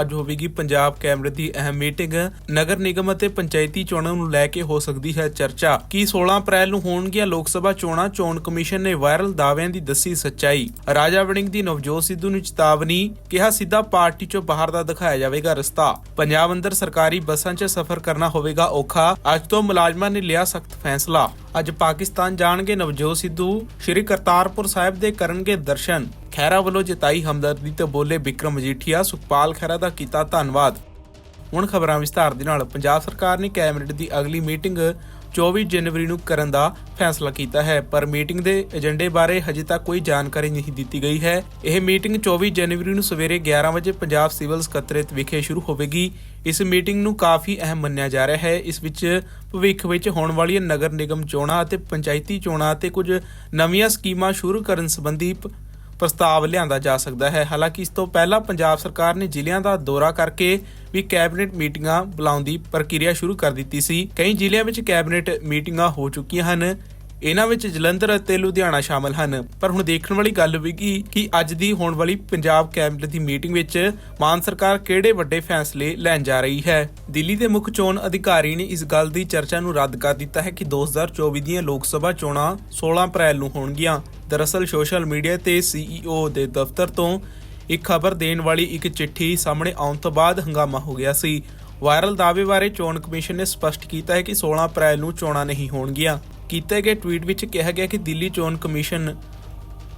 ਅੱਜ ਹੋਵੇਗੀ ਪੰਜਾਬ ਕੈਬਨਿਟ ਦੀ ਅਹਿਮ ਮੀਟਿੰਗ। ਨਗਰ ਨਿਗਮ ਅਤੇ ਪੰਚਾਇਤੀ ਚੋਣਾਂ ਨੂੰ ਲੈ ਕੇ ਹੋ ਸਕਦੀ ਹੈ ਚਰਚਾ। ਕੀ 16 ਅਪ੍ਰੈਲ ਨੂੰ ਹੋਣਗੀਆਂ ਲੋਕ ਸਭਾ ਚੋਣਾਂ? ਚੋਣ ਕਮਿਸ਼ਨ ਨੇ ਵਾਇਰਲ ਦਾਅਵਿਆਂ ਦੀ ਦੱਸੀ ਸੱਚਾਈ। ਰਾਜਾ ਵੜਿੰਗ ਦੀ ਨਵਜੋਤ ਸਿੱਧੂ ਨੂੰ ਚੇਤਾਵਨੀ, ਕਿਹਾ ਸਿੱਧਾ ਪਾਰਟੀ ਚੋਂ ਬਾਹਰ ਦਾ ਦਿਖਾਇਆ ਜਾਵੇਗਾ ਰਸਤਾ। ਪੰਜਾਬ ਅੰਦਰ ਸਰਕਾਰੀ ਬੱਸਾਂ 'ਚ ਸਫ਼ਰ ਕਰਨਾ ਹੋਵੇਗਾ ਔਖਾ। ਅੱਜ ਤੋਂ ਮੁਲਾਜ਼ਮਾਂ ਨੇ ਲਿਆ ਸਖਤ ਫੈਸਲਾ। ਅੱਜ ਪਾਕਿਸਤਾਨ ਜਾਣਗੇ ਨਵਜੋਤ ਸਿੱਧੂ। ਸ਼੍ਰੀ ਕਰਤਾਰਪੁਰ ਸਾਹਿਬ ਦੇ ਕਰਨਗੇ ਦਰਸ਼ਨ। ਖਹਿਰਾ ਵੱਲੋਂ ਜਤਾਈ ਹਮਦਰਦੀ ਤੇ ਬੋਲੇ ਵਿਕਰਮ ਮਜੀਠੀਆ, ਸੁਖਪਾਲ ਖਹਿਰਾ ਦਾ ਕੀਤਾ ਧੰਨਵਾਦ। ਹੁਣ ਖਬਰਾਂ ਵਿਸਤਾਰ ਦੇ ਨਾਲ ਪੰਜਾਬ ਸਰਕਾਰ ਨੇ ਕੈਬਨਿਟ ਦੀ ਅਗਲੀ ਮੀਟਿੰਗ 24 ਜਨਵਰੀ ਨੂੰ ਕਰਨ ਦਾ ਫੈਸਲਾ ਕੀਤਾ ਹੈ, ਪਰ ਮੀਟਿੰਗ ਦੇ ਏਜੰਡੇ ਬਾਰੇ ਹਜੇ ਤੱਕ ਕੋਈ ਜਾਣਕਾਰੀ ਨਹੀਂ ਦਿੱਤੀ ਗਈ ਹੈ। ਇਹ ਮੀਟਿੰਗ 24 ਜਨਵਰੀ ਨੂੰ ਸਵੇਰੇ 11 ਵਜੇ ਪੰਜਾਬ ਸਿਵਲ ਸਕੱਤਰੇਤ ਵਿਖੇ ਸ਼ੁਰੂ ਹੋਵੇਗੀ। ਇਸ ਮੀਟਿੰਗ ਨੂੰ ਕਾਫੀ ਅਹਿਮ ਮੰਨਿਆ ਜਾ ਰਿਹਾ ਹੈ। ਇਸ ਵਿੱਚ ਭਵਿੱਖ ਵਿੱਚ ਹੋਣ ਵਾਲੀਆਂ ਨਗਰ ਨਿਗਮ ਚੋਣਾਂ ਅਤੇ ਪੰਚਾਇਤੀ ਚੋਣਾਂ ਅਤੇ ਕੁਝ ਨਵੀਆਂ ਸਕੀਮਾਂ ਸ਼ੁਰੂ ਕਰਨ ਸੰਬੰਧੀ ਪ੍ਰਸਤਾਵ ਲਿਆਂਦਾ ਜਾ ਸਕਦਾ ਹੈ। ਹਾਲਾਂਕਿ ਇਸ ਤੋਂ ਪਹਿਲਾਂ ਪੰਜਾਬ ਸਰਕਾਰ ਨੇ ਜ਼ਿਲ੍ਹਿਆਂ ਦਾ ਦੌਰਾ ਕਰਕੇ ਵੀ ਕੈਬਨਿਟ ਮੀਟਿੰਗਾਂ ਬੁਲਾਉਣ ਦੀ ਪ੍ਰਕਿਰਿਆ ਸ਼ੁਰੂ ਕਰ ਦਿੱਤੀ ਸੀ। ਕਈ ਜ਼ਿਲ੍ਹਿਆਂ ਵਿੱਚ ਕੈਬਨਿਟ ਮੀਟਿੰਗਾਂ ਹੋ ਚੁੱਕੀਆਂ ਹਨ। ਇਹਨਾਂ ਵਿੱਚ ਜਲੰਧਰ ਅਤੇ ਲੁਧਿਆਣਾ ਸ਼ਾਮਲ ਹਨ। ਪਰ ਹੁਣ ਦੇਖਣ ਵਾਲੀ ਗੱਲ ਹੋਵੇਗੀ ਕਿ ਅੱਜ ਦੀ ਹੋਣ ਵਾਲੀ ਪੰਜਾਬ ਕੈਬਨਿਟ ਦੀ ਮੀਟਿੰਗ ਵਿੱਚ ਮਾਨ ਸਰਕਾਰ ਕਿਹੜੇ ਵੱਡੇ ਫੈਸਲੇ ਲੈਣ ਜਾ ਰਹੀ ਹੈ? ਦਿੱਲੀ ਦੇ ਮੁੱਖ ਚੋਣ ਅਧਿਕਾਰੀ ਨੇ ਇਸ ਗੱਲ ਦੀ ਚਰਚਾ ਨੂੰ ਰੱਦ ਕਰ ਦਿੱਤਾ ਹੈ ਕਿ 2024 ਦੀਆਂ ਲੋਕ ਸਭਾ ਚੋਣਾਂ 16 ਅਪ੍ਰੈਲ ਨੂੰ ਹੋਣਗੀਆਂ। ਦਰਅਸਲ ਸੋਸ਼ਲ ਮੀਡੀਆ ਤੇ ਸੀਈਓ ਦੇ ਦਫ਼ਤਰ ਤੋਂ ਇੱਕ ਖਬਰ ਦੇਣ ਵਾਲੀ ਇੱਕ ਚਿੱਠੀ ਸਾਹਮਣੇ ਆਉਣ ਤੋਂ ਬਾਅਦ ਹੰਗਾਮਾ ਹੋ ਗਿਆ ਸੀ। ਵਾਇਰਲ ਦਾਅਵੇ ਬਾਰੇ ਚੋਣ ਕਮਿਸ਼ਨ ਨੇ ਸਪਸ਼ਟ ਕੀਤਾ ਹੈ ਕਿ 16 ਅਪ੍ਰੈਲ ਨੂੰ ਚੋਣਾਂ ਨਹੀਂ ਹੋਣਗੀਆਂ। ਕੀਤੇ ਗਏ ਟਵੀਟ ਵਿੱਚ ਕਿਹਾ ਗਿਆ ਕਿ ਦਿੱਲੀ ਚੋਣ ਕਮਿਸ਼ਨ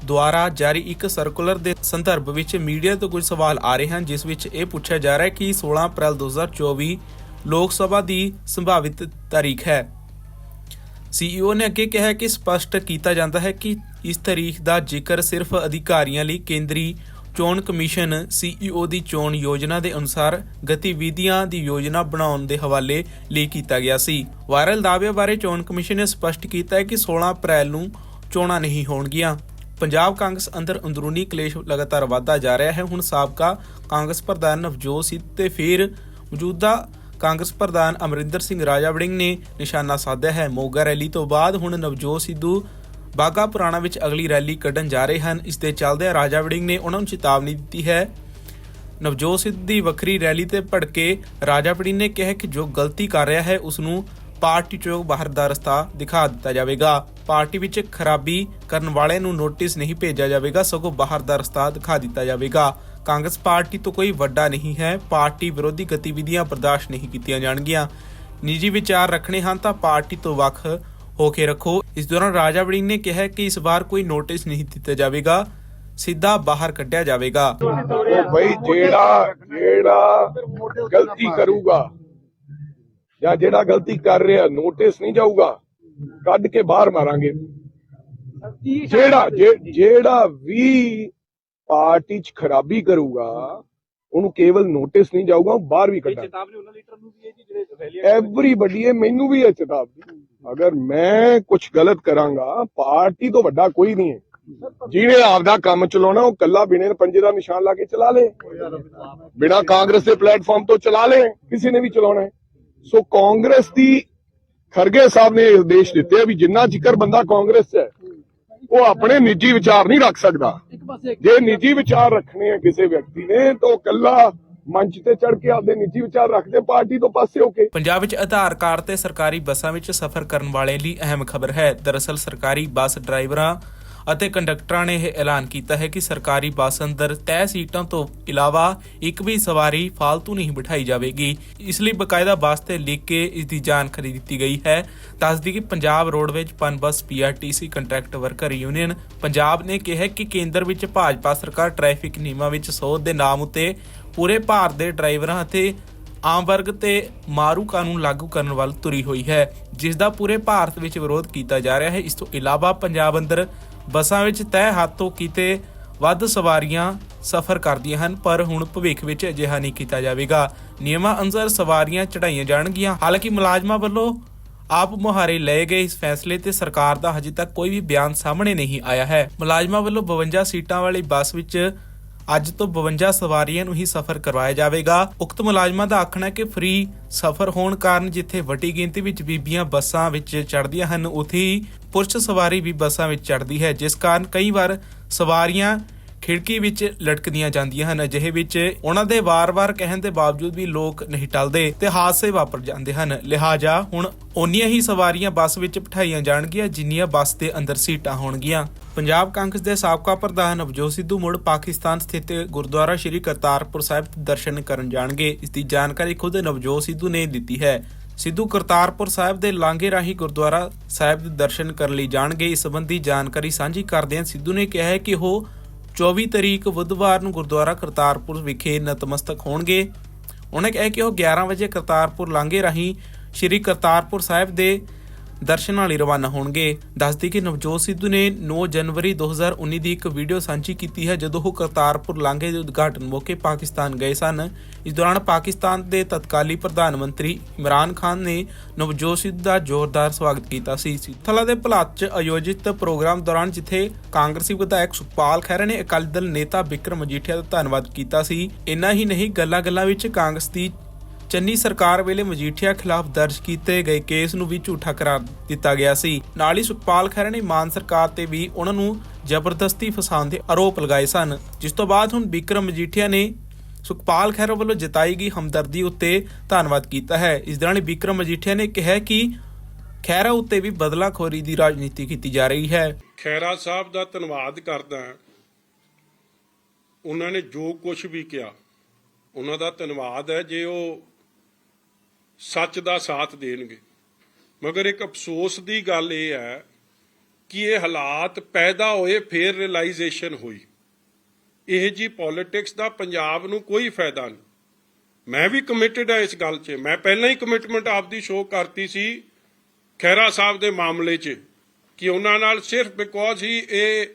ਦੁਆਰਾ ਜਾਰੀ ਇੱਕ ਸਰਕੂਲਰ ਦੇ ਸੰਦਰਭ ਵਿੱਚ ਮੀਡੀਆ ਤੋਂ ਕੁਝ ਸਵਾਲ ਆ ਰਹੇ ਹਨ, ਜਿਸ ਵਿੱਚ ਇਹ ਪੁੱਛਿਆ ਜਾ ਰਿਹਾ ਹੈ ਕਿ 16 ਅਪ੍ਰੈਲ 2024 ਲੋਕ ਸਭਾ ਦੀ ਸੰਭਾਵਿਤ ਤਾਰੀਖ ਹੈ। ਸੀਈਓ ਨੇ ਅੱਗੇ ਕਿਹਾ ਕਿ ਸਪਸ਼ਟ ਕੀਤਾ ਜਾਂਦਾ ਹੈ ਕਿ ਇਸ ਤਾਰੀਖ ਦਾ ਜ਼ਿਕਰ ਸਿਰਫ ਅਧਿਕਾਰੀਆਂ ਲਈ ਕੇਂਦਰੀ ਚੋਣ ਕਮਿਸ਼ਨ ਸੀਈਓ ਦੀ ਚੋਣ ਯੋਜਨਾ ਦੇ ਅਨੁਸਾਰ ਗਤੀਵਿਧੀਆਂ ਦੀ ਯੋਜਨਾ ਬਣਾਉਣ ਦੇ ਹਵਾਲੇ ਲਈ ਕੀਤਾ ਗਿਆ ਸੀ। ਵਾਇਰਲ ਦਾਅਵਿਆਂ ਬਾਰੇ ਚੋਣ ਕਮਿਸ਼ਨ ਨੇ ਸਪਸ਼ਟ ਕੀਤਾ ਹੈ ਕਿ 16 ਅਪ੍ਰੈਲ ਨੂੰ ਚੋਣਾਂ ਨਹੀਂ ਹੋਣਗੀਆਂ। ਪੰਜਾਬ ਕਾਂਗਰਸ ਅੰਦਰ ਅੰਦਰੂਨੀ ਕਲੇਸ਼ ਲਗਾਤਾਰ ਵਧਦਾ ਜਾ ਰਿਹਾ ਹੈ। ਹੁਣ ਸਾਬਕਾ ਕਾਂਗਰਸ ਪ੍ਰਧਾਨ ਨਵਜੋਤ ਸਿੰਘ ਤੇ ਫਿਰ ਮੌਜੂਦਾ ਕਾਂਗਰਸ ਪ੍ਰਧਾਨ ਅਮਰਿੰਦਰ ਸਿੰਘ ਰਾਜਾ ਵੜਿੰਗ ਨੇ ਨਿਸ਼ਾਨਾ ਸਾਧਿਆ ਹੈ। ਮੋਗਾ ਰੈਲੀ ਤੋਂ ਬਾਅਦ ਹੁਣ ਨਵਜੋਤ ਸਿੱਧੂ ਬਾਗਾ ਪੁਰਾਣਾ ਵਿੱਚ ਅਗਲੀ ਰੈਲੀ ਕੱਢਣ ਜਾ ਰਹੇ ਹਨ। ਇਸ ਦੇ ਚੱਲਦਿਆਂ ਰਾਜਾ ਵੜਿੰਗ ਨੇ ਉਹਨਾਂ ਨੂੰ ਚੇਤਾਵਨੀ ਦਿੱਤੀ ਹੈ। ਨਵਜੋਤ ਸਿੱਧ ਦੀ ਵੱਖਰੀ ਰੈਲੀ ਤੇ ਭੜਕੇ ਰਾਜਾ ਵੜਿੰਗ ਨੇ ਕਿਹਾ ਕਿ ਜੋ ਗਲਤੀ ਕਰ ਰਿਹਾ ਹੈ, ਉਸ ਨੂੰ ਪਾਰਟੀ ਚੋਂ ਬਾਹਰ ਦਾ ਰਸਤਾ ਦਿਖਾ ਦਿੱਤਾ ਜਾਵੇਗਾ। ਪਾਰਟੀ ਵਿੱਚ ਖਰਾਬੀ ਕਰਨ ਵਾਲੇ ਨੂੰ ਨੋਟਿਸ ਨਹੀਂ ਭੇਜਿਆ ਜਾਵੇਗਾ, ਸਗੋਂ ਬਾਹਰ ਦਾ ਰਸਤਾ ਦਿਖਾ ਦਿੱਤਾ ਜਾਵੇਗਾ। ਕਾਂਗਰਸ ਪਾਰਟੀ ਤੋਂ ਕੋਈ ਵੱਡਾ ਨਹੀਂ ਹੈ। ਪਾਰਟੀ ਵਿਰੋਧੀ ਗਤੀਵਿਧੀਆਂ ਬਰਦਾਸ਼ਤ ਨਹੀਂ ਕੀਤੀਆਂ ਜਾਣਗੀਆਂ। ਨਿੱਜੀ ਵਿਚਾਰ ਰੱਖਣੇ ਹਨ ਤਾਂ ਪਾਰਟੀ ਤੋਂ ਵੱਖ ਹੋ ਕੇ ਰੱਖੋ। ਇਸ ਦੌਰਾਨ ਰਾਜਾ ਵੜਿੰਗ ਨੇ ਕਿਹਾ ਕਿ ਇਸ ਵਾਰ ਕੋਈ ਨੋਟਿਸ ਨਹੀਂ ਦਿੱਤਾ ਜਾਵੇਗਾ। ਸਿੱਧਾ ਬਾਹਰ ਕੱਢਿਆ ਜਾਵੇਗਾ। ਬਈ ਜਿਹੜਾ ਜਿਹੜਾ ਗਲਤੀ ਕਰੂਗਾ ਜਾਂ ਜਿਹੜਾ ਗਲਤੀ ਕਰ ਰਿਹਾ ਨੋਟਿਸ ਨਹੀਂ ਜਾਊਗਾ ਕੱਢ ਕੇ ਬਾਹਰ ਮਾਰਾਂਗੇ। ਜਿਹੜਾ ਜਿਹੜਾ ਵੀ ਪਾਰਟੀ 'ਚ ਖਰਾਬੀ ਕਰੂਗਾ ਉਹਨੂੰ ਕੇਵਲ ਨੋਟਿਸ ਨਹੀਂ ਜਾਊਗਾ ਉਹ ਬਾਹਰ ਵੀ ਕੱਢਾਂਗੇ। ਚੇਤਾਵਨੀ ਉਹਨਾਂ ਲੀਡਰ ਨੂੰ ਵੀ ਹੈ ਜੀ ਜਿਹੜੇ ਰੈਲੀਆਂ ਐਵਰੀਬਡੀ ਹੈ ਮੈਨੂੰ ਵੀ ਹੈ ਚੇਤਾਵਨੀ। ਅਗਰ ਮੈਂ ਕੁਝ ਗਲਤ ਕਰਾਂਗਾ ਪਾਰਟੀ ਤੋਂ ਵੱਡਾ ਕੋਈ ਨਹੀਂ ਹੈ। ਜਿਹਨੇ ਆਪਦਾ ਕੰਮ ਚਲਾਉਣਾ ਉਹ ਕੱਲਾ ਬਿਨੇ ਪੰਜੇ ਦਾ ਨਿਸ਼ਾਨ ਲਾ ਕੇ ਚਲਾ ਲੇ। ਬਿਨਾ ਕਾਂਗਰਸ ਦੇ ਪਲੇਟਫਾਰਮ ਤੋਂ ਚਲਾ ਲੇ ਕਿਸੇ ਨੇ ਵੀ ਚਲਾਉਣਾ ਹੈ। ਸੋ ਕਾਂਗਰਸ ਦੀ ਖਰਗੇ ਸਾਹਿਬ ਨੇ ਉਦੇਸ਼ ਦਿੱਤੇ ਆ ਵੀ ਜਿੰਨਾ ਜ਼ਿਕਰ ਬੰਦਾ ਕਾਂਗਰਸ 'ਚ ਹੈ ਉਹ ਆਪਣੇ ਨਿੱਜੀ ਵਿਚਾਰ ਨਹੀਂ ਰੱਖ ਸਕਦਾ। ਜੇ ਨਿੱਜੀ ਵਿਚਾਰ ਰੱਖਣੇ ਆ ਕਿਸੇ ਵਿਅਕਤੀ ਨੇ ਤਾਂ ਉਹ ਕੱਲਾ ਮੰਚ ਤੇ ਚੜ ਕੇ ਆਪਦੇ ਨਿੱਜੀ ਵਿਚਾਰ ਰੱਖਦੇ, ਪਾਰਟੀ ਤੋਂ ਪਾਸੇ ਹੋ ਕੇ। ਪੰਜਾਬ ਵਿੱਚ ਆਧਾਰ ਕਾਰਡ ਤੇ ਸਰਕਾਰੀ ਬੱਸਾਂ ਵਿੱਚ ਸਫ਼ਰ ਕਰਨ ਵਾਲੇ ਲਈ ਅਹਿਮ ਖਬਰ ਹੈ। ਦਰਅਸਲ ਸਰਕਾਰੀ ਬੱਸ ਡਰਾਈਵਰਾਂ ਅਤੇ ਕੰਡਕਟਰਾਂ ਨੇ ਇਹ ਐਲਾਨ ਕੀਤਾ ਹੈ ਕਿ ਸਰਕਾਰੀ ਬੱਸ ਅੰਦਰ ਤੈਅ ਸੀਟਾਂ ਤੋਂ ਇਲਾਵਾ ਇੱਕ ਵੀ ਸਵਾਰੀ ਫालतू ਨਹੀਂ ਬਿਠਾਈ ਜਾਵੇਗੀ। ਇਸ ਲਈ ਬਕਾਇਦਾ ਬੱਸ ਤੇ ਲਿਖ ਕੇ ਇਸ ਦੀ ਜਾਣਕਾਰੀ ਦਿੱਤੀ ਗਈ ਹੈ। ਦੱਸਦੀ ਕਿ Punjab roadways Punbus PRTC contract worker union Punjab ਨੇ ਕਿਹਾ ਕਿ ਕੇਂਦਰ ਵਿੱਚ ਭਾਜਪਾ ਸਰਕਾਰ ਟ੍ਰੈਫਿਕ ਨਿਯਮਾਂ ਵਿੱਚ ਸੋਧ ਦੇ ਨਾਮ ਉਤੇ ਪੂਰੇ ਭਾਰਤ ਦੇ ਡਰਾਈਵਰਾਂ ਅਤੇ ਆਮ ਵਰਗ ਤੇ ਮਾਰੂ ਕਾਨੂੰਨ ਲਾਗੂ ਕਰਨ ਵੱਲ ਤੁਰੀ ਹੋਈ ਹੈ, ਜਿਸ ਦਾ ਪੂਰੇ ਭਾਰਤ ਵਿੱਚ ਵਿਰੋਧ ਕੀਤਾ ਜਾ ਰਿਹਾ ਹੈ। ਇਸ ਤੋਂ ਇਲਾਵਾ ਪੰਜਾਬ ਅੰਦਰ ਬੱਸਾਂ ਵਿੱਚ ਤੈਅ ਹੱਥੋਂ ਕੀਤੇ ਵੱਧ ਸਵਾਰੀਆਂ ਸਫ਼ਰ ਕਰਦੀਆਂ ਹਨ, ਪਰ ਹੁਣ ਭਵਿੱਖ ਵਿੱਚ ਅਜਿਹਾ ਨਹੀਂ ਕੀਤਾ ਜਾਵੇਗਾ। ਨਿਯਮਾਂ ਅਨੁਸਾਰ ਸਵਾਰੀਆਂ ਚੜਾਈਆਂ ਜਾਣਗੀਆਂ। ਹਾਲਾਂਕਿ ਮੁਲਾਜ਼ਮਾਂ ਵੱਲੋਂ ਆਪ ਮੁਹਾਰੇ ਲਏ ਗਏ ਇਸ ਫੈਸਲੇ ਤੇ ਸਰਕਾਰ ਦਾ ਹਜੇ ਤੱਕ ਕੋਈ ਵੀ ਬਿਆਨ ਸਾਹਮਣੇ ਨਹੀਂ ਆਇਆ ਹੈ। ਮੁਲਾਜ਼ਮਾਂ ਵੱਲੋਂ 52 ਸੀਟਾਂ ਵਾਲੀ ਬੱਸ ਵਿੱਚ ਅੱਜ ਤੋਂ 52 ਸਵਾਰੀਆਂ ਨੂੰ ਹੀ ਸਫ਼ਰ ਕਰਵਾਇਆ ਜਾਵੇਗਾ। ਉਕਤ ਮੁਲਾਜ਼ਮਾਂ ਦਾ ਆਖਣਾ ਹੈ ਕਿ ਫ੍ਰੀ ਸਫ਼ਰ ਹੋਣ ਕਾਰਨ ਜਿੱਥੇ ਵੱਡੀ ਗਿਣਤੀ ਵਿੱਚ ਬੀਬੀਆਂ ਬੱਸਾਂ ਵਿੱਚ ਚੜ੍ਹਦੀਆਂ ਹਨ, ਉੱਥੇ ਹੀ ਪੁਰਸ਼ ਸਵਾਰੀ ਵੀ ਬੱਸਾਂ ਵਿੱਚ ਚੜ੍ਹਦੀ ਹੈ, ਜਿਸ ਕਾਰਨ ਕਈ ਵਾਰ ਸਵਾਰੀਆਂ ਖਿੜਕੀ ਵਿੱਚ ਲਟਕਦੀਆਂ ਜਾਂਦੀਆਂ ਹਨ, ਅਜਿਹੇ ਵਿੱਚ ਉਹਨਾਂ ਦੇ ਵਾਰ-ਵਾਰ ਕਹਿਣ ਦੇ ਬਾਵਜੂਦ ਵੀ ਲੋਕ ਨਹੀਂ ਟਲਦੇ ਤੇ ਹਾਦਸੇ ਵਾਪਰ ਜਾਂਦੇ ਹਨ। ਲਿਹਾਜ਼ਾ ਹੁਣ ਓਨੀਆਂ ਹੀ ਸਵਾਰੀਆਂ ਬੱਸ ਵਿੱਚ ਬਿਠਾਈਆਂ ਜਾਣਗੀਆਂ, ਜਿੰਨੀਆਂ ਬੱਸ ਦੇ ਅੰਦਰ ਸੀਟਾਂ ਹੋਣਗੀਆਂ। ਪੰਜਾਬ ਕਾਂਗਰਸ ਦੇ ਸਾਬਕਾ ਪ੍ਰਧਾਨ ਨਵਜੋਤ ਸਿੱਧੂ ਮੁੜ ਪਾਕਿਸਤਾਨ ਸਥਿਤ ਗੁਰਦੁਆਰਾ ਸ੍ਰੀ ਕਰਤਾਰਪੁਰ ਸਾਹਿਬ ਦਰਸ਼ਨ ਕਰਨ ਜਾਣਗੇ। ਇਸ ਦੀ ਜਾਣਕਾਰੀ ਖੁਦ ਨਵਜੋਤ ਸਿੱਧੂ ਨੇ ਦਿੱਤੀ ਹੈ। ਸਿੱਧੂ ਕਰਤਾਰਪੁਰ ਸਾਹਿਬ ਦੇ ਲਾਂਘੇ ਰਾਹੀਂ ਗੁਰਦੁਆਰਾ ਸਾਹਿਬ ਦੇ ਦਰਸ਼ਨ ਕਰਨ ਲਈ ਜਾਣਗੇ। ਇਸ ਸੰਬੰਧੀ ਜਾਣਕਾਰੀ ਸਾਂਝੀ ਕਰਦਿਆਂ ਸਿੱਧੂ ਨੇ ਕਿਹਾ ਹੈ ਕਿ ਉਹ 24 ਤਰੀਕ ਬੁੱਧਵਾਰ ਨੂੰ ਗੁਰਦੁਆਰਾ ਕਰਤਾਰਪੁਰ ਵਿਖੇ ਨਤਮਸਤਕ ਹੋਣਗੇ। ਉਹਨਾਂ ਕਿਹਾ ਕਿ ਉਹ 11 ਵਜੇ ਕਰਤਾਰਪੁਰ ਲਾਂਘੇ ਰਾਹੀਂ ਸ੍ਰੀ ਕਰਤਾਰਪੁਰ ਸਾਹਿਬ ਦੇ ਦਰਸ਼ਨਾਂ ਲਈ ਰਵਾਨਾ ਹੋਣਗੇ। ਦੱਸਦੀ ਕਿ ਨਵਜੋਤ ਸਿੱਧੂ ਨੇ 9 ਜਨਵਰੀ 2019 ਦੀ ਇੱਕ ਵੀਡੀਓ ਸਾਂਝੀ ਕੀਤੀ ਹੈ, ਜਦੋਂ ਉਹ ਕਰਤਾਰਪੁਰ ਲਾਂਘੇ ਦੇ ਉਦਘਾਟਨ ਮੌਕੇ ਪਾਕਿਸਤਾਨ ਗਏ ਸਨ। ਇਸ ਦੌਰਾਨ ਪਾਕਿਸਤਾਨ ਦੇ ਤਤਕਾਲੀ ਪ੍ਰਧਾਨ ਮੰਤਰੀ ਇਮਰਾਨ ਖਾਨ ਨੇ ਨਵਜੋਤ ਸਿੱਧੂ ਦਾ ਜ਼ੋਰਦਾਰ ਸਵਾਗਤ ਕੀਤਾ ਸੀ। ਥਲਾ ਦੇ ਭਲਾਤ 'ਚ ਆਯੋਜਿਤ ਪ੍ਰੋਗਰਾਮ ਦੌਰਾਨ ਜਿੱਥੇ ਕਾਂਗਰਸੀ ਵਿਧਾਇਕ ਸੁਖਪਾਲ ਖਹਿਰਾ ਨੇ ਅਕਾਲੀ ਦਲ ਨੇਤਾ ਬਿਕਰਮ ਮਜੀਠੀਆ ਦਾ ਧੰਨਵਾਦ ਕੀਤਾ ਸੀ। ਇੰਨਾ ਹੀ ਨਹੀਂ, ਗੱਲਾਂ-ਗੱਲਾਂ ਵਿੱਚ ਕਾਂਗਰਸ ਦੀ ਚੰਨੀ ਸਰਕਾਰ ਵੇਲੇ ਮਜੀਠੀਆ ਖਿਲਾਫ ਦਰਜ ਕੀਤੇ ਗਏ ਕੇਸ ਨੂੰ ਵੀ ਝੂਠਾ ਕਰਾਰ ਦਿੱਤਾ ਗਿਆ ਸੀ। ਨਾਲ ਹੀ ਸੁਖਪਾਲ ਖਹਿਰਾ ਨੇ ਮਾਨ ਸਰਕਾਰ ਤੇ ਵੀ ਉਹਨਾਂ ਨੂੰ ਜ਼ਬਰਦਸਤੀ ਫਸਾਉਣ ਦੇ ਆਰੋਪ ਲਗਾਏ ਸਨ। ਜਿਸ ਤੋਂ ਬਾਅਦ ਹੁਣ ਬਿਕਰਮ ਮਜੀਠੀਆ ਨੇ ਸੁਖਪਾਲ ਖਹਿਰਾ ਵੱਲੋਂ ਜਤਾਈ ਗਈ ਹਮਦਰਦੀ ਉੱਤੇ ਧੰਨਵਾਦ ਕੀਤਾ ਹੈ। ਇਸ ਦੌਰਾਨ ਬਿਕਰਮ ਮਜੀਠੀਆ ਨੇ ਕਿਹਾ ਕਿ ਖਹਿਰਾ ਉੱਤੇ ਵੀ ਬਦਲਾਖੋਰੀ ਦੀ ਰਾਜਨੀਤੀ ਕੀਤੀ ਜਾ ਰਹੀ ਹੈ। ਖਹਿਰਾ ਸਾਹਿਬ ਦਾ ਧੰਨਵਾਦ ਕਰਦਾ ਹਾਂ। ਉਹਨਾਂ ਨੇ ਜੋ ਕੁਝ ਵੀ ਕਿਹਾ, ਉਹਨਾਂ ਦਾ ਧੰਨਵਾਦ ਹੈ। ਜੇ ਉਹ ਸੱਚ ਦਾ ਸਾਥ ਦੇਣਗੇ। ਮਗਰ ਇੱਕ ਅਫਸੋਸ ਦੀ ਗੱਲ ਇਹ ਹੈ ਕਿ ਇਹ ਹਾਲਾਤ ਪੈਦਾ ਹੋਏ ਫੇਰ ਰਿਅਲਾਈਜੇਸ਼ਨ ਹੋਈ। ਇਹ ਜੀ ਪੋਲਿਟਿਕਸ ਦਾ ਪੰਜਾਬ ਨੂੰ ਕੋਈ ਫਾਇਦਾ ਨਹੀਂ। ਮੈਂ ਵੀ ਕਮਿਟਡ ਹਾਂ ਇਸ ਗੱਲ 'ਚ। ਮੈਂ ਪਹਿਲਾਂ ਹੀ ਕਮਿਟਮੈਂਟ ਆਪਦੀ ਸ਼ੋਅ ਕਰਤੀ ਸੀ ਖੈਰਾ ਸਾਹਿਬ ਦੇ ਮਾਮਲੇ 'ਚ ਕਿ ਉਹਨਾਂ ਨਾਲ ਸਿਰਫ ਬਿਕੋਜ਼ ਹੀ ਇਹ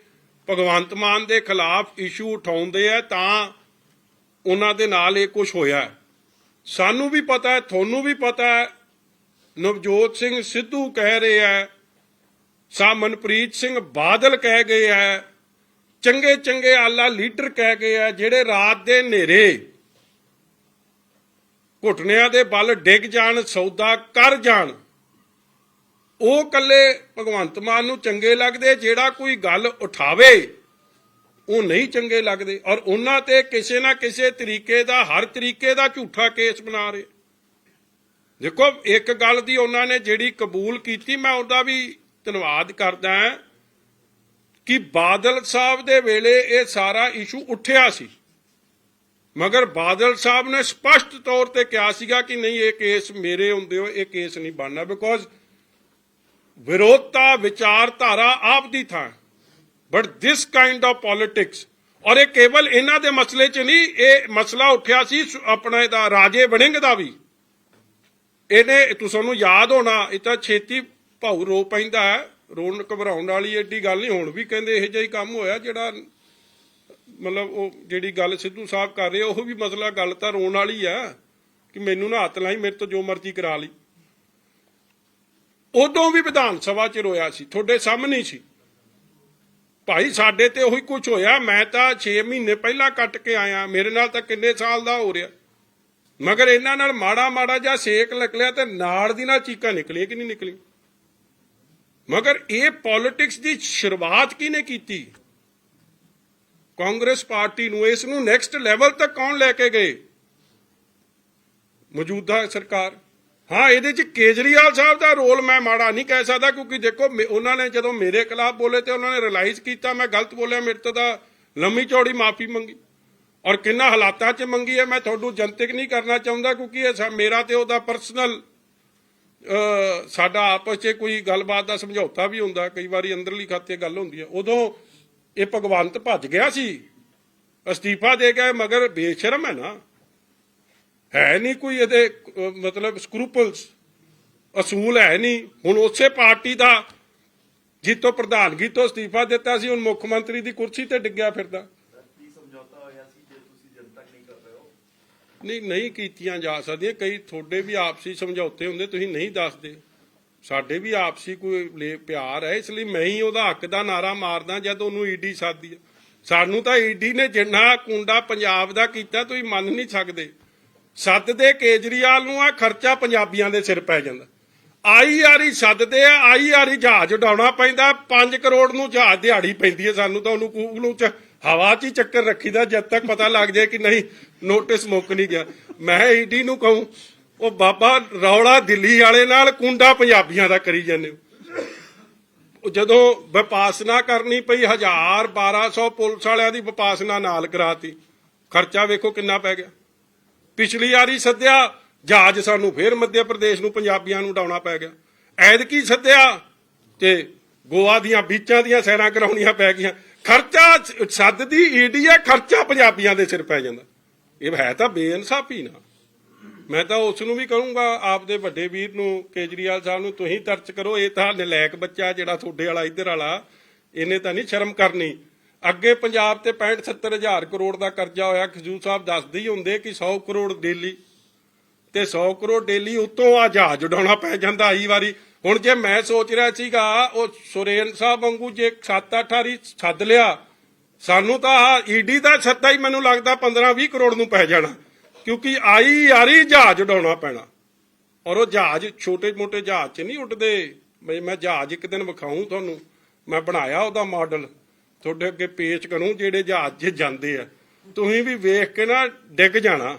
ਭਗਵੰਤ ਮਾਨ ਦੇ ਖਿਲਾਫ ਇਸ਼ੂ ਉਠਾਉਂਦੇ ਆ ਤਾਂ ਉਹਨਾਂ ਦੇ ਨਾਲ ਇਹ ਕੁਝ ਹੋਇਆ। ਸਾਨੂੰ ਵੀ ਪਤਾ ਹੈ, ਤੁਹਾਨੂੰ ਵੀ ਪਤਾ ਹੈ, ਨਵਜੋਤ ਸਿੰਘ ਸਿੱਧੂ ਕਹਿ ਰਹੇ ਹੈ, ਸਾ ਮਨਪ੍ਰੀਤ ਸਿੰਘ ਬਾਦਲ ਕਹਿ ਗਏ ਹੈ, ਚੰਗੇ ਚੰਗੇ ਆਲਾ ਲੀਡਰ ਕਹਿ ਗਏ ਹੈ, ਜਿਹੜੇ ਰਾਤ ਦੇ ਹਨੇਰੇ ਘੁਟਨਿਆਂ ਦੇ ਬਲ ਡਿੱਗ ਜਾਣ, ਸੌਦਾ ਕਰ ਜਾਣ, ਉਹ ਕੱਲੇ ਭਗਵੰਤ ਮਾਨ ਨੂੰ ਚੰਗੇ ਲੱਗਦੇ, ਜਿਹੜਾ ਕੋਈ ਗੱਲ ਉਠਾਵੇ। ਉਹ ਨਹੀਂ ਚੰਗੇ ਲੱਗਦੇ ਔਰ ਉਹਨਾਂ ਤੇ ਕਿਸੇ ਨਾ ਕਿਸੇ ਤਰੀਕੇ ਦਾ, ਹਰ ਤਰੀਕੇ ਦਾ ਝੂਠਾ ਕੇਸ ਬਣਾ ਰਹੇ। ਦੇਖੋ, ਇੱਕ ਗੱਲ ਦੀ ਉਹਨਾਂ ਨੇ ਜਿਹੜੀ ਕਬੂਲ ਕੀਤੀ, ਮੈਂ ਉਹਦਾ ਵੀ ਧੰਨਵਾਦ ਕਰਦਾ ਕਿ ਬਾਦਲ ਸਾਹਿਬ ਦੇ ਵੇਲੇ ਇਹ ਸਾਰਾ ਇਸ਼ੂ ਉੱਠਿਆ ਸੀ। ਮਗਰ ਬਾਦਲ ਸਾਹਿਬ ਨੇ ਸਪਸ਼ਟ ਤੌਰ ਤੇ ਕਿਹਾ ਸੀਗਾ ਕਿ ਨਹੀਂ, ਇਹ ਕੇਸ ਮੇਰੇ ਹੁੰਦੇ ਹੋ ਇਹ ਕੇਸ ਨਹੀਂ ਬਣਨਾ ਬਿਕੋਜ਼ ਵਿਰੋਧਤਾ ਵਿਚਾਰਧਾਰਾ ਆਪ ਦੀ ਥਾਂ but this kind of politics ਔਰ ਇਹ ਕੇਵਲ ਇਹਨਾਂ ਦੇ ਮਸਲੇ 'ਚ ਨਹੀਂ, ਇਹ ਮਸਲਾ ਉੱਠਿਆ ਸੀ ਸ- ਆਪਣਾ ਇਹਦਾ ਰਾਜੇ ਵੜਿੰਗ ਦਾ ਵੀ। ਇਹਨੇ, ਤੁਹਾਨੂੰ ਯਾਦ ਹੋਣਾ, ਇਹ ਤਾਂ ਛੇਤੀ ਭਾਉ ਰੋ ਪੈਂਦਾ ਹੈ, ਰੋਣ ਘਬਰਾਉਣ ਵਾਲੀ ਏਡੀ ਗੱਲ ਨਹੀਂ, ਹੁਣ ਵੀ ਕਹਿੰਦੇ ਇਹੋ ਜਿਹਾ ਹੀ ਕੰਮ ਹੋਇਆ, ਜਿਹੜਾ ਮਤਲਬ ਉਹ ਜਿਹੜੀ ਗੱਲ ਸਿੱਧੂ ਸਾਹਿਬ ਕਰ ਰਹੇ, ਉਹ ਵੀ ਮਸਲਾ ਗੱਲ ਤਾਂ ਰੋਣ ਵਾਲੀ ਆ, ਕਿ ਮੈਨੂੰ ਨਾ ਹੱਥ ਲਾਈ, ਮੇਰੇ ਤੋਂ ਜੋ ਮਰਜ਼ੀ ਕਰਾ ਲਈ। ਉਦੋਂ ਵੀ ਵਿਧਾਨ ਸਭਾ 'ਚ ਰੋਇਆ ਸੀ, ਤੁਹਾਡੇ ਸਾਹਮਣੇ ਸੀ। ਭਾਈ ਸਾਡੇ ਤੇ ਉਹੀ ਕੁਝ ਹੋਇਆ, ਮੈਂ ਤਾਂ 6 ਮਹੀਨੇ ਪਹਿਲਾਂ ਕੱਟ ਕੇ ਆਇਆ, ਮੇਰੇ ਨਾਲ ਤਾਂ ਕਿੰਨੇ ਸਾਲ ਦਾ ਹੋ ਰਿਹਾ। ਮਗਰ ਇਹਨਾਂ ਨਾਲ ਮਾੜਾ ਮਾੜਾ ਜਿਹਾ ਸੇਕ ਨਿਕਲਿਆ ਤੇ ਨਾੜ ਦੀ ਨਾਲ ਚੀਕਾਂ ਨਿਕਲੀਆਂ ਕਿ ਨਹੀਂ ਨਿਕਲੀ ਮਗਰ ਇਹ ਪੋਲਿਟਿਕਸ ਦੀ ਸ਼ੁਰੂਆਤ ਕਿਹਨੇ ਕੀਤੀ? ਕਾਂਗਰਸ ਪਾਰਟੀ ਨੂੰ ਇਸ ਨੂੰ ਨੈਕਸਟ ਲੈਵਲ ਤੱਕ ਕੌਣ ਲੈ ਕੇ ਗਏ? ਮੌਜੂਦਾ ਸਰਕਾਰ। ਹਾਂ, ਇਹਦੇ ਚ ਕੇਜਰੀਵਾਲ ਸਾਹਿਬ ਦਾ ਰੋਲ ਮੈਂ ਮਾੜਾ ਨਹੀਂ ਕਹਿ ਸਕਦਾ, ਕਿਉਂਕਿ ਦੇਖੋ, ਮੇ- ਉਹਨਾਂ ਨੇ ਜਦੋਂ ਮੇਰੇ ਖਿਲਾਫ ਬੋਲੇ ਤੇ ਉਹਨਾਂ ਨੇ ਰਿਅਲਾਈਜ਼ ਕੀਤਾ, ਮੈਂ ਗਲਤ ਬੋਲਿਆ, ਮੇਰੇ ਤੋਂ ਤਾਂ ਲੰਮੀ ਚੌੜੀ ਮਾਫੀ ਮੰਗੀ। ਔਰ ਕਿੰਨਾ ਹਾਲਾਤਾਂ 'ਚ ਮੰਗੀ ਹੈ, ਮੈਂ ਤੁਹਾਨੂੰ ਜਨਤਕ ਨਹੀਂ ਕਰਨਾ ਚਾਹੁੰਦਾ, ਕਿਉਂਕਿ ਇਹ ਮੇਰਾ ਤੇ ਉਹਦਾ ਪਰਸਨਲ ਸਾਡਾ ਆਪਸ 'ਚ ਕੋਈ ਗੱਲਬਾਤ ਦਾ ਸਮਝੌਤਾ ਵੀ ਹੁੰਦਾ, ਕਈ ਵਾਰੀ ਅੰਦਰਲੀ ਖਾਤੇ ਗੱਲ ਹੁੰਦੀ ਹੈ। ਉਦੋਂ ਇਹ ਭਗਵੰਤ ਭੱਜ ਗਿਆ ਸੀ, ਅਸਤੀਫਾ ਦੇ ਕੇ ਮਗਰ ਬੇਸ਼ਰਮ ਹੈ ਨਾ। ਹੈ ਨਹੀਂ ਕੋਈ ਇਹਦੇ ਮਤਲਬ ਸਕਰੂਪਲਸ ਅਸੂਲ ਹੈ ਨਹੀਂ। ਹੁਣ ਉਸੇ ਪਾਰਟੀ ਦਾ ਜਿੱਤੋਂ ਪ੍ਰਧਾਨਗੀ ਤੋਂ ਅਸਤੀਫਾ ਦਿੱਤਾ ਸੀ ਹੁਣ ਮੁੱਖ ਮੰਤਰੀ ਦੀ ਕੁਰਸੀ ਤੇ ਡਿੱਗਿਆ ਫਿਰਦਾ। ਨਹੀਂ ਨਹੀਂ ਕੀਤੀਆਂ ਜਾ ਸਕਦੀਆਂ। ਕਈ ਤੁਹਾਡੇ ਵੀ ਆਪਸੀ ਸਮਝੌਤੇ ਹੁੰਦੇ ਤੁਸੀਂ ਨਹੀਂ ਦੱਸਦੇ। ਸਾਡੇ ਵੀ ਆਪਸੀ ਕੋਈ ਪਿਆਰ ਹੈ ਇਸ ਲਈ ਮੈਂ ਹੀ ਉਹਦਾ ਹੱਕ ਦਾ ਨਾਰਾ ਮਾਰਦਾ ਜਦ ਉਹਨੂੰ ਈਡੀ ਸਾਦੀ ਸਾਨੂੰ ਤਾਂ ਈਡੀ ਨੇ ਜਿੰਨਾ ਕੁੰਡਾ ਪੰਜਾਬ ਦਾ ਕੀਤਾ ਤੁਸੀਂ ਮੰਨ ਨਹੀਂ ਸਕਦੇ। ਸੱਦਦੇ ਕੇਜਰੀਵਾਲ ਨੂੰ ਆ ਖਰਚਾ ਪੰਜਾਬੀਆਂ ਦੇ ਸਿਰ ਪੈ ਜਾਂਦਾ। ਆਈ ਸੱਦਦੇ ਆ, ਆਈ ਜਹਾਜ਼ ਉਡਾਉਣਾ ਪੈਂਦਾ 5 ਕਰੋੜ ਨੂੰ ਜਹਾਜ਼ ਦਿਹਾੜੀ ਪੈਂਦੀ ਹੈ ਸਾਨੂੰ ਤਾਂ ਉਹਨੂੰ ਕੂਕ ਨੂੰ ਚ ਹਵਾ 'ਚ ਹੀ ਚੱਕਰ ਰੱਖੀਦਾ, ਜਦ ਤੱਕ ਪਤਾ ਲੱਗ ਜਾਏ ਕਿ ਨਹੀਂ, ਨੋਟਿਸ ਮੁੱਕ ਨਹੀਂ ਗਿਆ। ਮੈਂ ਈਡੀ ਨੂੰ ਕਹੂੰ, ਉਹ ਬਾਬਾ ਰੌਲਾ ਦਿੱਲੀ ਵਾਲੇ ਨਾਲ ਕੁੰਡਾ ਪੰਜਾਬੀਆਂ ਦਾ ਕਰੀ ਜਾਂਦੇ ਹੋ। ਉਹ ਜਦੋਂ ਵਿਪਾਸਨਾ ਕਰਨੀ ਪਈ 1000 1200 ਪੁਲਿਸ ਵਾਲਿਆਂ ਦੀ ਵਿਪਾਸਨਾ ਨਾਲ ਕਰਾਤੀ। ਖਰਚਾ ਵੇਖੋ ਕਿੰਨਾ ਪੈ ਗਿਆ। ਪਿਛਲੀ ਵਾਰੀ ਸੱਦਿਆ, ਜਹਾਜ਼ ਸਾਨੂੰ ਫੇਰ ਮੱਧ ਪ੍ਰਦੇਸ਼ ਨੂੰ ਪੰਜਾਬੀਆਂ ਨੂੰ ਉਡਾਉਣਾ ਪੈ ਗਿਆ। ਐਤਕੀ ਸੱਦਿਆ ਤੇ ਗੋਆ ਦੀਆਂ ਬੀਚਾਂ ਦੀਆਂ ਸੈਰਾਂ ਕਰਾਉਣੀਆਂ ਪੈ ਗਈਆਂ। ਖਰਚਾ ਸੱਦਦੀ ਈਡੀ ਆ, ਖਰਚਾ ਪੰਜਾਬੀਆਂ ਦੇ ਸਿਰ ਪੈ ਜਾਂਦਾ। ਇਹ ਹੈ ਤਾਂ ਬੇਇਨਸਾਫੀ ਨਾ। ਮੈਂ ਤਾਂ ਉਸ ਨੂੰ ਵੀ ਕਹੂੰਗਾ, ਆਪਦੇ ਵੱਡੇ ਵੀਰ ਨੂੰ, ਕੇਜਰੀਵਾਲ ਸਾਹਿਬ ਨੂੰ, ਤੁਸੀਂ ਤਰਚ ਕਰੋ, ਇਹ ਤਾਂ ਨਲਾਇਕ ਬੱਚਾ ਜਿਹੜਾ ਤੁਹਾਡੇ ਵਾਲਾ, ਇੱਧਰ ਵਾਲਾ, ਇਹਨੇ ਤਾਂ ਨਹੀਂ ਸ਼ਰਮ ਕਰਨੀ। ਅੱਗੇ ਪੰਜਾਬ ਤੇ 65 70 ਹਜ਼ਾਰ ਕਰੋੜ ਦਾ ਕਰਜ਼ਾ ਹੋਇਆ। ਖਜੂਰ ਸਾਹਿਬ ਦੱਸਦੇ ਹੀ ਹੁੰਦੇ ਕਿ 100 ਕਰੋੜ ਡੇਲੀ ਤੇ 100 ਕਰੋੜ ਡੇਲੀ ਉਤੋਂ ਆ ਜਹਾਜ਼ ਉਡਾਉਣਾ ਪੈ ਜਾਂਦਾ ਆਈ ਵਾਰੀ। ਹੁਣ ਜੇ ਮੈਂ ਸੋਚ ਰਿਹਾ ਸੀਗਾ, ਉਹ ਸੁਰੇਨ ਸਾਹਿਬ ਵਾਂਗੂ ਜੇ 7-8 ਵਾਰੀ ਛੱਡ ਲਿਆ, ਸਾਨੂੰ ਤਾਂ ਈਡੀ ਦਾ ਛੱਤਾ ਹੀ ਮੈਨੂੰ ਲੱਗਦਾ 15-20 ਕਰੋੜ ਨੂੰ ਪੈ ਜਾਣਾ, ਕਿਉਂਕਿ ਆਈ ਯਾਰੀ ਜਹਾਜ਼ ਉਡਾਉਣਾ ਪੈਣਾ। ਔਰ ਉਹ ਜਹਾਜ਼ ਛੋਟੇ ਮੋਟੇ ਜਹਾਜ਼ 'ਚ ਨਹੀਂ ਉੱਡਦੇ। ਮੈਂ ਮੈਂ ਜਹਾਜ਼ ਇੱਕ ਦਿਨ ਵਿਖਾਉਂ ਤੁਹਾਨੂੰ, ਮੈਂ ਬਣਾਇਆ ਉਹਦਾ ਮਾਡਲ। ਤੁਹਾਡੇ ਅੱਗੇ ਪੇਸ਼ ਕਰੂੰ, ਜਿਹੜੇ ਜਹਾਜ਼ 'ਚ ਜਾਂਦੇ ਆ। ਤੁਸੀਂ ਵੀ ਵੇਖ ਕੇ ਨਾ ਡਿੱਗ ਜਾਣਾ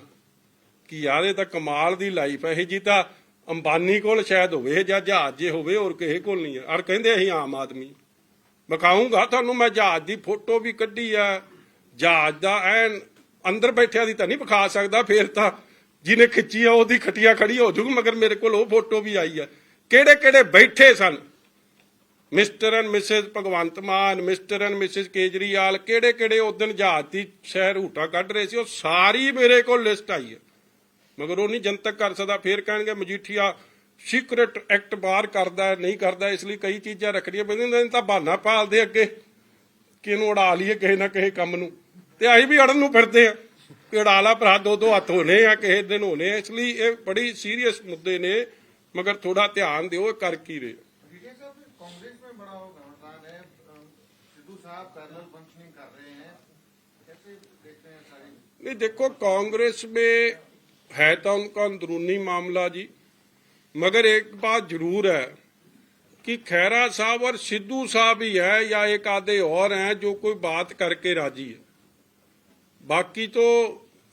ਕਿ ਯਾਰ ਇਹ ਤਾਂ ਕਮਾਲ ਦੀ ਲਾਈਫ ਹੈ ਇਹ ਜੀ ਤਾਂ ਅੰਬਾਨੀ ਕੋਲ ਸ਼ਾਇਦ ਹੋਵੇ ਜਾਂ ਜਹਾਜ਼ ਜੇ ਹੋਵੇ, ਹੋਰ ਕਿਸੇ ਕੋਲ ਨਹੀਂ ਹੈ ਔਰ ਕਹਿੰਦੇ ਅਸੀਂ ਆਮ ਆਦਮੀ। ਵਿਖਾਊਂਗਾ ਤੁਹਾਨੂੰ, ਮੈਂ ਜਹਾਜ਼ ਦੀ ਫੋਟੋ ਵੀ ਕੱਢੀ ਆ। ਜਹਾਜ਼ ਦਾ ਐਨ ਅੰਦਰ ਬੈਠਿਆ ਦੀ ਤਾਂ ਨਹੀਂ ਵਿਖਾ ਸਕਦਾ, ਫੇਰ ਤਾਂ ਜਿਹਨੇ ਖਿੱਚੀ ਆ, ਉਹਦੀ ਖਟੀਆ ਖੜੀ ਹੋ ਜੂਗੀ, ਮਗਰ ਮੇਰੇ ਕੋਲ ਉਹ ਫੋਟੋ ਵੀ ਆਈ ਆ। ਕਿਹੜੇ ਕਿਹੜੇ ਬੈਠੇ ਸਨ? Mister and missus Bhagwant Mann, mister and missus Kejriwal ਕਿਹੜੇ ਕਿਹੜੇ ਉਦਣ ਜਹਾਜ਼ ਦੀ ਸ਼ਹਿਰ ਹੂਟਾ ਕੱਢ ਰਹੇ ਸੀ, ਉਹ ਸਾਰੀ ਮੇਰੇ ਕੋਲ ਲਿਸਟ ਆਈ ਹੈ। ਮਗਰ ਉਹ ਨਹੀਂ ਜਨਤਕ ਕਰ ਸਕਦਾ, ਫੇਰ ਕਹਿਣਗੇ ਮਜੀਠੀਆ ਸੀਕ੍ਰੇਟ ਐਕਟ ਬਾਹਰ ਕਰਦਾ ਨਹੀਂ ਕਰਦਾ, ਇਸ ਲਈ ਕਈ ਚੀਜ਼ਾਂ ਰੱਖਣੀਆਂ ਪੈਂਦੀਆਂ ਨੇ, ਤਾਂ ਬਹਾਨਾ ਪਾਲਦੇ ਅੱਗੇ ਕਿ ਇਹਨੂੰ ਉਡਾ ਲਈਏ ਕਿਸੇ ਨਾ ਕਿਸੇ ਕੰਮ ਨੂੰ। ਤੇ ਅਸੀਂ ਵੀ ਅੜਨ ਨੂੰ ਫਿਰਦੇ ਆ ਕਿ ਉਡਾ ਲਾ ਭਰਾ ਦੋ ਦੋ ਹੱਥ ਹੋਣੇ ਆ, ਕਿਸੇ ਦਿਨ ਹੋਣੇ ਇਸ ਲਈ ਇਹ ਬੜੀ ਸੀਰੀਅਸ ਮੁੱਦੇ ਨੇ, ਮਗਰ ਥੋੜਾ ਧਿਆਨ ਦਿਓ, ਇਹ ਕਰ ਕੀ ਰਹੇ कांग्रेस में बड़ा मतलब है सिद्धू साहब पैरल फंक्शनिंग कर रहे हैं। नहीं, देखो, कांग्रेस में है तो उनका अंदरूनी मामला जी, मगर एक बात ज़रूर है कि खैरा साहब और सिद्धू साहब ही है या एक आधे और हैं जो कोई बात करके राज़ी है। बाकी तो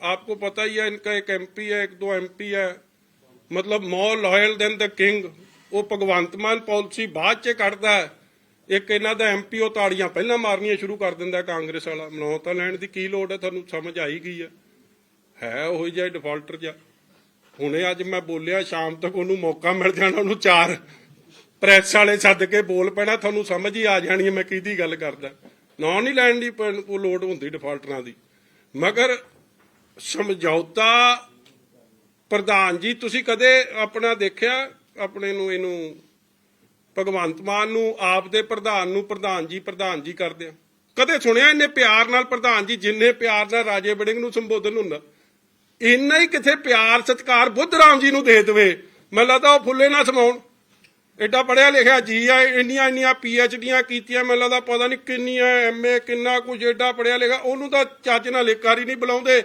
आपको पता ही है, इनका एक एमपी है, एक दो एमपी है मतलब more loyal than the king ਉਹ ਭਗਵੰਤ ਮਾਨ ਪਾਲਿਸੀ ਬਾਅਦ ਚ ਕੱਢਦਾ ਇੱਕ ਇਹਨਾਂ ਦਾ ਐਮਪੀ ਉਹ ਤਾੜੀਆਂ ਪਹਿਲਾਂ ਮਾਰਨੀਆਂ ਸ਼ੁਰੂ ਕਰ ਦਿੰਦਾ ਕਾਂਗਰਸ ਵਾਲਾ। ਮਨੋ ਤਾਂ ਲੈਣ ਦੀ ਕੀ ਲੋੜ ਹੈ? ਤੁਹਾਨੂੰ ਸਮਝ ਆਈ ਗਈ ਹੈ। ਹੈ ਉਹੀ ਜਿਹਾ ਡਿਫਾਲਟਰ ਜਿਹਾ। ਹੁਣੇ ਅੱਜ ਮੈਂ ਬੋਲਿਆ, ਸ਼ਾਮ ਤੱਕ ਉਹਨੂੰ ਮੌਕਾ ਮਿਲ ਜਾਣਾ ਉਹਨੂੰ ਚਾਰ। ਪ੍ਰੈਸ ਵਾਲੇ ਸੱਦ ਕੇ ਬੋਲ ਪੈਣਾ, ਤੁਹਾਨੂੰ ਸਮਝ ਹੀ ਆ ਜਾਣੀ ਮੈਂ ਕਿਹਦੀ ਗੱਲ ਕਰਦਾ। ਨਾ ਨਹੀਂ ਲੈਣ ਦੀ ਪ- ਉਹ ਲੋੜ ਹੁੰਦੀ ਡਿਫਾਲਟਰਾਂ ਦੀ। ਮਗਰ ਸਮਝੌਤਾ ਪ੍ਰਧਾਨ ਜੀ, ਤੁਸੀਂ ਕਦੇ ਆਪਣਾ ਦੇਖਿਆ ਆਪਣੇ ਨੂੰ ਇਹਨੂੰ ਭਗਵੰਤ ਮਾਨ ਨੂੰ, ਆਪ ਦੇ ਪ੍ਰਧਾਨ ਨੂੰ ਪ੍ਰਧਾਨ ਜੀ ਪ੍ਰਧਾਨ ਜੀ ਕਰਦੇ ਆ। ਕਦੇ ਸੁਣਿਆ ਇੰਨੇ ਪਿਆਰ ਨਾਲ ਪ੍ਰਧਾਨ ਜੀ, ਜਿੰਨੇ ਪਿਆਰ ਨਾਲ ਰਾਜੇ ਵੜਿੰਗ ਨੂੰ ਸੰਬੋਧਨ ਹੁੰਦਾ? ਇੰਨਾ ਹੀ ਕਿਥੇ ਪਿਆਰ, ਸਤਿਕਾਰ ਬੁੱਧ ਰਾਮ ਜੀ ਨੂੰ ਦੇ ਦੇਵੇ। ਮੈਨੂੰ ਲੱਗਦਾ ਉਹ ਫੁੱਲੇ ਨਾ ਸਮਾਉਣ। ਐਡਾ ਪੜਿਆ ਲਿਖਿਆ ਜੀ ਆ, ਇੰਨੀਆਂ ਇੰਨੀਆਂ ਪੀ ਐਚ ਡੀਆਂ ਕੀਤੀਆਂ, ਮੈਨੂੰ ਲੱਗਦਾ ਪਤਾ ਨਹੀਂ ਕਿੰਨੀਆਂ ਐਮ ਏ ਕਿੰਨਾ ਕੁਝ ਐਡਾ ਪੜਿਆ ਲਿਖਿਆ। ਉਹਨੂੰ ਤਾਂ ਚੱਜ ਨਾਲ ਲੇਕਾਰੀ ਨਹੀਂ ਬੁਲਾਉਂਦੇ।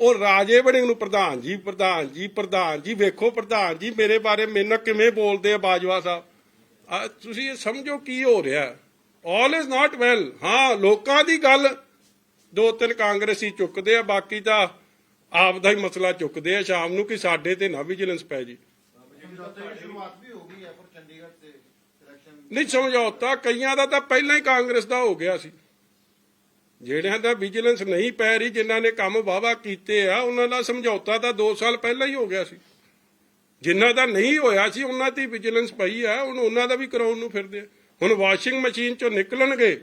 ਉਹ ਰਾਜੇ ਬੜਿੰਗ ਨੂੰ ਪ੍ਰਧਾਨ ਜੀ ਪ੍ਰਧਾਨ ਜੀ ਪ੍ਰਧਾਨ ਜੀ ਵੇਖੋ ਪ੍ਰਧਾਨ ਜੀ ਮੇਰੇ ਬਾਰੇ ਮੈਨਾਂ ਕਿਵੇਂ ਬੋਲਦੇ ਆ ਬਾਜਵਾ ਸਾਹਿਬ? ਤੁਸੀਂ ਇਹ ਸਮਝੋ ਕੀ ਹੋ ਰਿਹਾ? ਆਲ ਇਜ਼ ਨਾਟ ਵੈਲ ਹਾਂ ਲੋਕਾਂ ਦੀ ਗੱਲ ਦੋ ਤਿੰਨ ਕਾਂਗਰਸੀ ਚੁੱਕਦੇ ਆ ਬਾਕੀ ਤਾਂ ਆਪ ਦਾ ਹੀ ਮਸਲਾ ਚੁੱਕਦੇ ਆ। ਸ਼ਾਮ ਨੂੰ ਕਿ ਸਾਡੇ ਤੇ ਨਾ ਵਿਜੀਲੈਂਸ ਪੈ ਜੀ। ਨਹੀਂ ਸਮਝੌਤਾ ਕਈਆਂ ਦਾ ਤਾਂ ਪਹਿਲਾਂ ਹੀ ਕਾਂਗਰਸ ਦਾ ਹੋ ਗਿਆ ਸੀ। ਜਿਹੜਿਆਂ ਦਾ ਵਿਜੀਲੈਂਸ ਨਹੀਂ ਪੈ ਰਹੀ, ਜਿਨ੍ਹਾਂ ਨੇ ਕੰਮ ਵਾਵਾ ਕੀਤੇ ਆ, ਉਹਨਾਂ ਦਾ ਸਮਝੌਤਾ ਤਾਂ 2 ਸਾਲ ਪਹਿਲਾਂ ਹੀ ਹੋ ਗਿਆ ਸੀ। ਜਿਨ੍ਹਾਂ ਦਾ ਨਹੀਂ ਹੋਇਆ ਸੀ, ਉਹਨਾਂ ਦੀ ਵਿਜੀਲੈਂਸ ਪਈ ਆ, ਹੁਣ ਉਹਨਾਂ ਦਾ ਵੀ ਕਰਾਉਣ ਨੂੰ ਫਿਰਦੇ ਹੁਣ ਵਾਸ਼ਿੰਗ ਮਸ਼ੀਨ ਚੋਂ ਨਿਕਲਣਗੇ।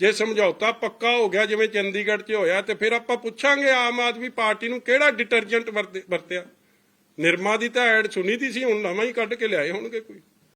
ਜੇ ਸਮਝੌਤਾ ਪੱਕਾ ਹੋ ਗਿਆ, ਜਿਵੇਂ ਚੰਡੀਗੜ੍ਹ 'ਚ ਹੋਇਆ, ਤੇ ਫਿਰ ਆਪਾਂ ਪੁੱਛਾਂਗੇ ਆਮ ਆਦਮੀ ਪਾਰਟੀ ਨੂੰ ਕਿਹੜਾ ਡਿਟਰਜੈਂਟ ਵਰਤਿਆ। ਨਿਰਮਾ ਦੀ ਤਾਂ ਐਡ ਸੁਣੀ ਦੀ ਸੀ, ਹੁਣ ਨਵਾਂ ਹੀ ਕੱਢ ਕੇ ਲਿਆਏ ਹੋਣਗੇ ਕੋਈ।